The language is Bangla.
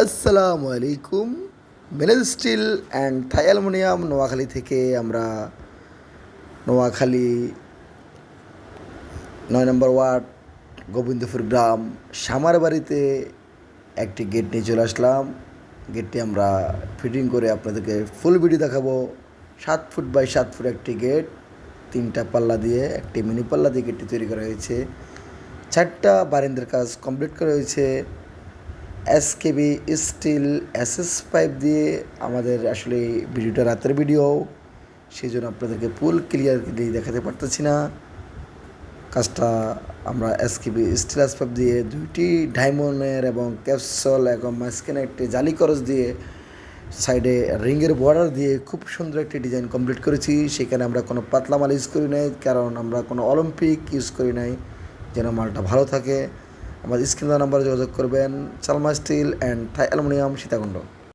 আসসালামু আলাইকুম। মেনেজ স্টিল অ্যান্ড থাই নোয়াখালী থেকে আমরা নোয়াখালী নয় নম্বর ওয়ার্ড, গোবিন্দপুর গ্রাম, সামার বাড়িতে একটি গেট নিয়ে চলে আসলাম। গেটটি আমরা ফিটিং করে আপনাদেরকে ফুল ভিডিও দেখাবো। সাত ফুট বাই সাত ফুট একটি গেট তিনটা পাল্লা দিয়ে, একটি মিনি পাল্লা দিয়ে গেটটি তৈরি করা হয়েছে। চারটা বারিন্দার কাজ কমপ্লিট করা হয়েছে। এসকেবি স্টিল এসএস পাইপ দিয়ে আমাদের আসলে ভিডিওটা রাতের ভিডিও। সেই জন্য আপনাদেরকে ফুল ক্লিয়ারলি দেখাতে পারতেছি না। কাজটা আমরা এসকেবি এস পাইপ দিয়ে দুইটি ডায়মন্ডের এবং ক্যাপসল এবং মাঝখানে একটি জালি করস দিয়ে সাইডে রিংয়ের বর্ডার দিয়ে খুব সুন্দর একটি ডিজাইন কমপ্লিট করেছি। সেখানে আমরা কোনো পাতলা মাল ইউজ করি নাই, কারণ আমরা কোনো অলিম্পিক ইউজ করি নাই, যেন মালটা ভালো থাকে। আমাদের স্ক্রিন নাম্বারে যোগাযোগ করবেন চালমা steel and Thai aluminium Sitakunda.